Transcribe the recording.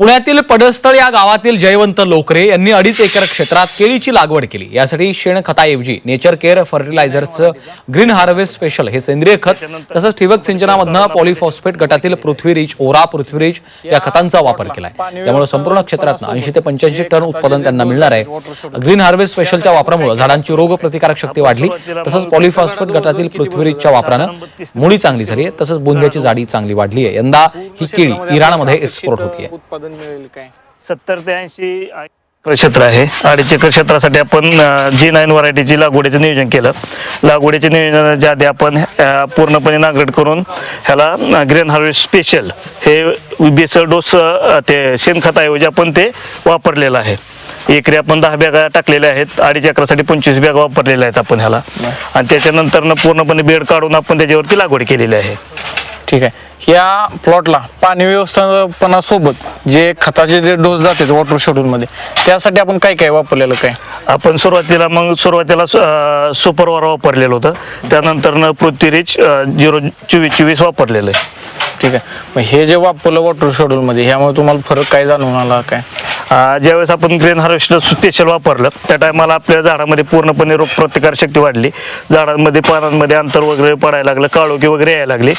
पुण्यातील पडस्थळ या गावातील जयवंत लोकरे यांनी अडीच एकर क्षेत्रात केळीची लागवड केली. यासाठी शेणखताऐवजी नेचर केअर फर्टिलायझरचं ग्रीन हार्वेस्ट स्पेशल हे सेंद्रिय खत तसंच ठिबक सिंचनामधनं पॉलिफॉस्फेट गटातील पृथ्वीरीज ओरा पृथ्वीरिज या खतांचा वापर केलाय. त्यामुळे संपूर्ण क्षेत्रातनं ऐंशी ते पंच्याऐंशी टन उत्पादन त्यांना मिळणार आहे. ग्रीन हार्वेस्ट स्पेशलच्या वापरामुळे झाडांची रोग प्रतिकारक शक्ती वाढली तसंच पॉलिफॉस्फेट गटातील पृथ्वीरीजच्या वापरानं मुळी चांगली झाली आहे तसंच बुंद्याची जाडी चांगली वाढली आहे. यंदा ही केळी इराणमध्ये एक्सपोर्ट होतीये. उत्पादन मिळेल काय? सत्तर ते ऐंशी क्षेत्र आहे अडीच एकर क्षेत्रासाठी आपण जी नाईन व्हरायटीची लागवडीचं नियोजन केलं लागवडीच्या नियोजनाच्या आधी आपण अ, पूर्णपणे नांगरट करून ह्याला ग्रेन हार्वेस्ट स्पेशल हे बेसळ डोस अ, ते शेणखताऐवजी आपण ते वापरलेलं आहे. एकरी आपण दहा बॅगा टाकलेल्या आहेत अडीच एकरासाठी पंचवीस बॅगा वापरलेल्या आहेत आपण ह्याला. आणि त्याच्यानंतर पूर्णपणे बेड काढून आपण त्याच्यावरती लागवड केलेली आहे. ठीक आहे. या प्लॉटला पाणी व्यवस्थापनासोबत जे खताचे जे डोस जातात वॉटर शेड्यूल मध्ये त्यासाठी आपण काय काय वापरलेलं काय? आपण सुरुवातीला मग सुरुवातीला सुपरवार वापरलेलं होतं. त्यानंतर पृथ्वीरीच झिरो चोवीस चोवीस वापरलेलं आहे. ठीक आहे. मग हे जे वापरलं वॉटर शेड्यूल मध्ये ह्यामुळे तुम्हाला फरक काय जाणवून आला काय? ज्यावेळेस आपण ग्रेन हार्वेस्टर स्पेशल वापरलं त्या टायमाला आपल्या झाडामध्ये पूर्णपणे रोगप्रतिकार शक्ती वाढली. झाडांमध्ये पानांमध्ये अंतर वगैरे पडायला लागलं काळोखी वगैरे यायला लागली.